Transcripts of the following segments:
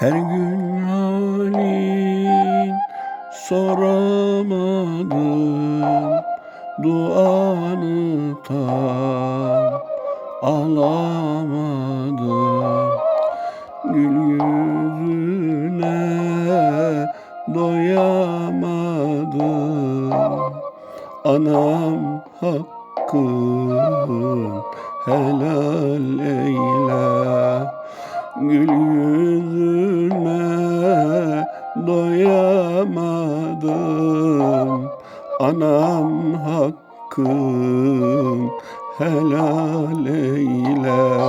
Her gün halin soramadım Duanı tam alamadım. Gül yüzüne doyamadım. Anam hakkın helal eyle. Gül yüzüne doyamadım. Anam hakkın helal eyle.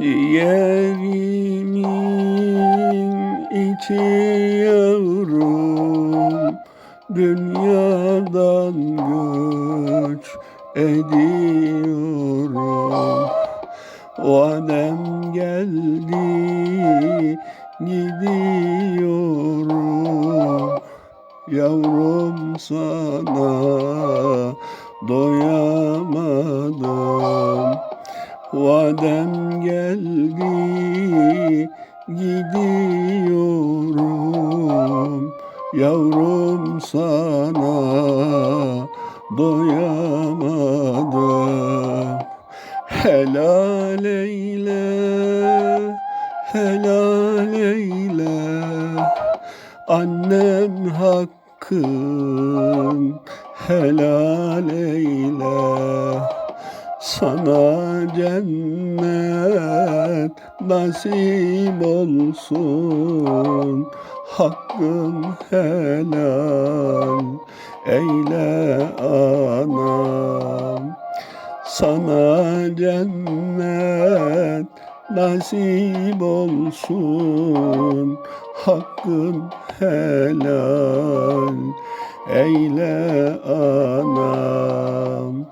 Ciğerimin içi yavrum Dünyadan göç ediyorum. Vadem geldi gidiyorum Yavrum sana doyamadım. Vadem geldi gidiyorum Yavrum sana doyamadım. Helal eyle, helal eyle. Annem hakkın helal eyle. Sana cennet nasip olsun. Hakkın helal eyle anam. Sana cennet nasip olsun Hakkın helal. Eyle anam